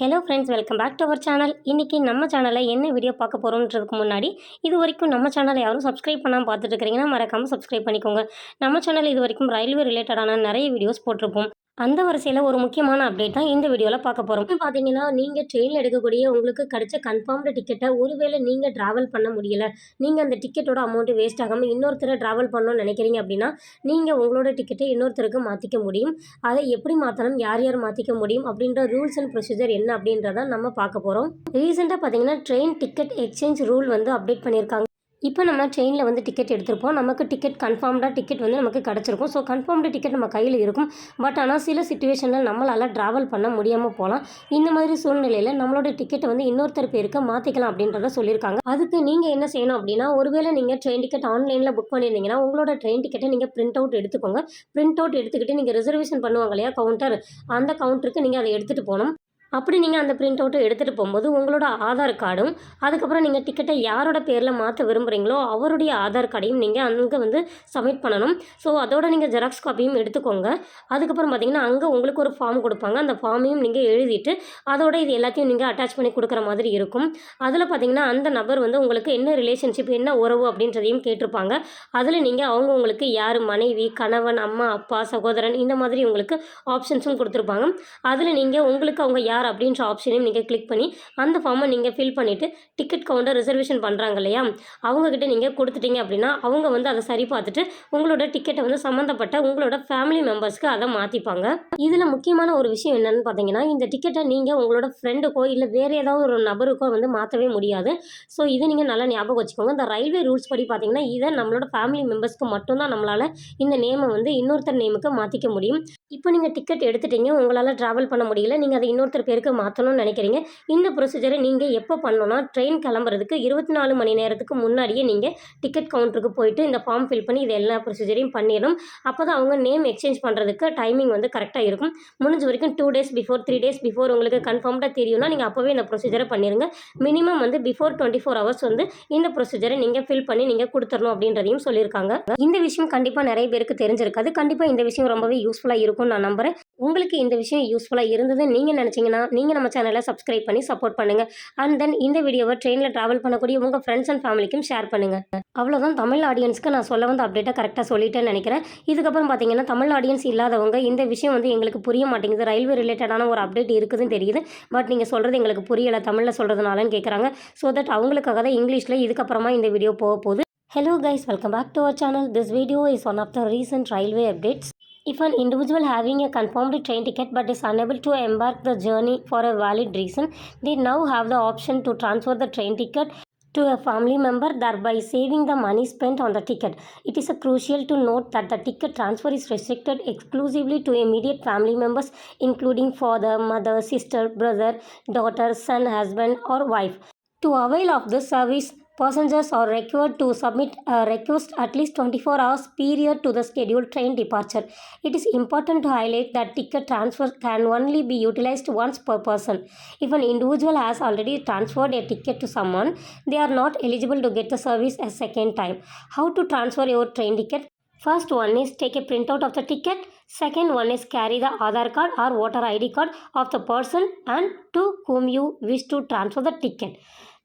Hello friends welcome back to our channel இன்றைக்கி நம்ம சேனலில் என்ன வீடியோ பார்க்க போகிறோன்றதுக்கு முன்னாடி இது வரைக்கும் நம்ம சேனலை யாரும் சப்ஸ்கிரைப் பண்ணாமல் பார்த்துட்டு இருக்கிறீங்கன்னா மறக்காமல் சப்ஸ்கிரைப் பண்ணிக்கோங்க. நம்ம சேனல் இது வரைக்கும் ரயில்வே ரிலேட்டடான நிறைய வீடியோஸ் போட்டிருப்போம். அந்த வரிசையில் ஒரு முக்கியமான அப்டேட் தான் இந்த வீடியோவில் பார்க்க போகிறோம் பார்த்தீங்கன்னா நீங்கள் ட்ரெயினில் எடுக்கக்கூடிய உங்களுக்கு கிடைச்ச கன்ஃபார்ம்டு டிக்கெட்டை ஒருவேளை நீங்கள் ட்ராவல் பண்ண முடியல. நீங்கள் அந்த டிக்கெட்டோட அமௌண்ட்டு வேஸ்ட் ஆகாமல் இன்னொருத்தரை ட்ராவல் பண்ணணும்னு நினைக்கிறீங்க அப்படின்னா நீங்கள் உங்களோட டிக்கெட்டை இன்னொருத்தருக்கு மாற்றிக்க முடியும். அதை எப்படி மாற்றணும் யார் யார் மாற்றிக்க முடியும் அப்படின்ற ரூல்ஸ் அண்ட் ப்ரொசீஜர் என்ன அப்படின்றத நம்ம பார்க்க போகிறோம் ரீசெண்டாக பார்த்தீங்கன்னா ட்ரெயின் டிக்கெட் எக்ஸ்சேஞ்ச் ரூல் வந்து அப்டேட் பண்ணியிருக்காங்க. இப்போ நம்ம ட்ரெயினில் வந்து டிக்கெட் எடுத்திருப்போம். நமக்கு டிக்கெட் கன்ஃபார்ம்டாக டிக்கெட் வந்து நமக்கு கிடச்சிருக்கும். ஸோ கன்ஃபார்ம்டு டிக்கெட் நம்ம கையில் இருக்கும். பட் ஆனால் சில சுச்சுவேஷனில் நம்மளால் ட்ராவல் பண்ண முடியாமல் போகலாம். இந்த மாதிரி சூழ்நிலையில் நம்மளோட டிக்கெட்டை வந்து இன்னொருத்தர் பேருக்கு மாற்றிக்கலாம் அப்படின்றத சொல்லியிருக்காங்க. அதுக்கு நீங்கள் என்ன செய்யணும் அப்படின்னா ஒருவேளை நீங்கள் ட்ரெயின் டிக்கெட் ஆன்லைனில் புக் பண்ணியிருந்தீங்கன்னா உங்களோட ட்ரெயின் டிக்கெட்டை நீங்கள் பிரிண்ட் அவுட் எடுத்துக்கோங்க. பிரிண்ட் அவுட் எடுத்துக்கிட்டு நீங்கள் ரிசர்வேஷன் பண்ணுவாங்க இல்லையா கவுண்டர் அந்த கவுண்டருக்கு நீங்கள் அதை எடுத்துகிட்டு போகணும். அப்படி நீங்கள் அந்த பிரிண்ட் அவுட்டை எடுத்துகிட்டு போகும்போது உங்களோட ஆதார் கார்டும் அதுக்கப்புறம் நீங்கள் டிக்கெட்டை யாரோட பேரில் மாற்ற விரும்புகிறீங்களோ அவருடைய ஆதார் கார்டையும் நீங்கள் அங்கே வந்து சப்மிட் பண்ணணும். ஸோ அதோட நீங்கள் ஜெராக்ஸ் காப்பியும் எடுத்துக்கோங்க. அதுக்கப்புறம் பார்த்தீங்கன்னா அங்கே உங்களுக்கு ஒரு ஃபார்ம் கொடுப்பாங்க. அந்த ஃபார்மையும் நீங்கள் எழுதிட்டு அதோட இது எல்லாத்தையும் நீங்கள் அட்டாச் பண்ணி கொடுக்குற மாதிரி இருக்கும். அதில் பார்த்தீங்கன்னா அந்த நபர் வந்து உங்களுக்கு என்ன ரிலேஷன்ஷிப் என்ன உறவு அப்படின்றதையும் கேட்டிருப்பாங்க. அதில் நீங்கள் அவங்க உங்களுக்கு யார் மனைவி கணவன் அம்மா அப்பா சகோதரன் இந்த மாதிரி உங்களுக்கு ஆப்ஷன்ஸும் கொடுத்துருப்பாங்க. அதில் நீங்கள் உங்களுக்கு அவங்க யார் ஆர் அப்படின்ற ஆப்ஷனையும் நீங்கள் கிளிக் பண்ணி அந்த ஃபார்மை நீங்கள் ஃபில் பண்ணிவிட்டு டிக்கெட் கவுண்டர் ரிசர்வேஷன் பண்ணுறாங்க இல்லையா? அவங்கக்கிட்ட நீங்கள் கொடுத்துட்டீங்க அப்படின்னா அவங்க வந்து அதை சரி பார்த்துட்டு உங்களோட டிக்கெட்டை வந்து சம்மந்தப்பட்ட உங்களோட ஃபேமிலி மெம்பர்ஸ்க்கு அதை மாற்றிப்பாங்க இதில் முக்கியமான ஒரு விஷயம் என்னென்னு பார்த்தீங்கன்னா இந்த டிக்கெட்டை நீங்கள் உங்களோட ஃப்ரெண்டுக்கோ இல்லை வேறு ஏதாவது ஒரு நபருக்கோ வந்து மாற்றவே முடியாது. ஸோ இதை நீங்கள் நல்லா ஞாபகம் வச்சுக்கோங்க. இந்த ரயில்வே ரூல்ஸ் படி பார்த்தீங்கன்னா இதை நம்மளோட ஃபேமிலி மெம்பர்ஸ்க்கு மட்டும்தான் நம்மளால் இந்த நேமை வந்து இன்னொருத்தர் நேமுக்கு மாற்றிக்க முடியும். இப்போ நீங்கள் டிக்கெட் எடுத்துட்டீங்க உங்களால் ட்ராவல் பண்ண முடியல நீங்கள் அதை இன்னொருத்தர் பேருக்கு மாற்றணும்னு நினைக்கிறீங்க. இந்த ப்ரொசீஜரை நீங்கள் எப்போ பண்ணணும்னா ட்ரெயின் கிளம்புறதுக்கு இருபத்தி நாலு மணி நேரத்துக்கு முன்னாடியே நீங்கள் டிக்கெட் கவுண்டருக்கு போயிட்டு இந்த ஃபார்ம் ஃபில் பண்ணி இது எல்லா ப்ரொசீஜரையும் பண்ணிடணும். அப்போ தான் அவங்க நேம் எக்ஸ்சேஞ்ச் பண்ணுறதுக்கு டைமிங் வந்து கரெக்டாக இருக்கும். முடிஞ்ச வரைக்கும் two days before three days before உங்களுக்கு கன்ஃபார்ம்டாக தெரியும்னா நீங்கள் அப்போவே இந்த ப்ரொசீஜரை பண்ணிடுங்க மினிமம் வந்து பிஃபோர் டுவெண்ட்டி ஃபோர் ஹவர்ஸ் வந்து இந்த ப்ரொசீஜரை நீங்கள் ஃபில் பண்ணி நீங்கள் கொடுத்துடணும் அப்படின்றதையும் சொல்லியிருக்காங்க. இந்த விஷயம் கண்டிப்பாக நிறைய பேருக்கு தெரிஞ்சிருக்காது. கண்டிப்பாக இந்த விஷயம் ரொம்பவே யூஸ்ஃபுல்லாக இருக்கும். இருக்கும்னு நான் நம்புகிறேன் உங்களுக்கு இந்த விஷயம் யூஸ்ஃபுல்லாக இருந்தது நீங்கள் நினச்சிங்கன்னா நீங்கள் நம்ம சேனலை சப்ஸ்கிரைப் பண்ணி சப்போர்ட் பண்ணுங்கள் அண்ட் தென் இந்த வீடியோவை ட்ரெயினில் ட்ராவல் பண்ணக்கூடிய உங்கள் ஃப்ரெண்ட்ஸ் அண்ட் ஃபேமிலிக்கும் ஷேர் பண்ணுங்கள் அவ்வளோதான் தமிழ் ஆடியன்ஸ்க்கு நான் சொல்ல வந்து அப்டேட்டாக கரெக்டாக சொல்லிட்டேன்னு நினைக்கிறேன். இதுக்கப்புறம் பார்த்தீங்கன்னா தமிழ் ஆடியன்ஸ் இல்லாதவங்க இந்த விஷயம் வந்து எங்களுக்கு புரிய மாட்டேங்குது. ரயில்வே ரிலேட்டடான ஒரு அப்டேட் இருக்குதுன்னு தெரியுது. பட் நீங்கள் சொல்கிறது எங்களுக்கு புரியலை தமிழில் சொல்கிறதுனாலன்னு கேட்குறாங்க ஸோ தட் அவங்களுக்காக தான் இங்கிலீஷில் இதுக்கப்புறமா இந்த வீடியோ போக போகுது. Hello guys, welcome back to our channel. This video is one of the recent railway updates. If an individual having a confirmed train ticket but is unable to embark the journey for a valid reason, they now have the option to transfer the train ticket to a family member thereby saving the money spent on the ticket. It is crucial to note that the ticket transfer is restricted exclusively to immediate family members including father, mother, sister, brother, daughter, son, husband or wife. To avail of this service, passengers are required to submit a request at least 24 hours period to the scheduled train departure. It is important to highlight that ticket transfer can only be utilized once per person. If an individual has already transferred a ticket to someone, they are not eligible to get the service a second time. How to transfer your train ticket? First one is take a printout of the ticket. Second one is carry the Aadhaar card or voter ID card of the person and to whom you wish to transfer the ticket.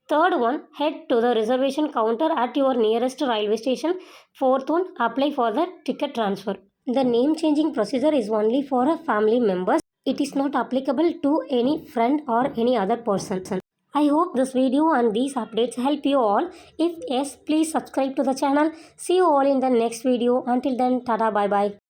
Third one, head to the reservation counter at your nearest railway station. Fourth one, apply for the ticket transfer. The name changing procedure is only for a family members. It is not applicable to any friend or any other person. I hope this video and these updates help you all. If yes, please subscribe to the channel. See you all in the next video. Until then, tada bye bye.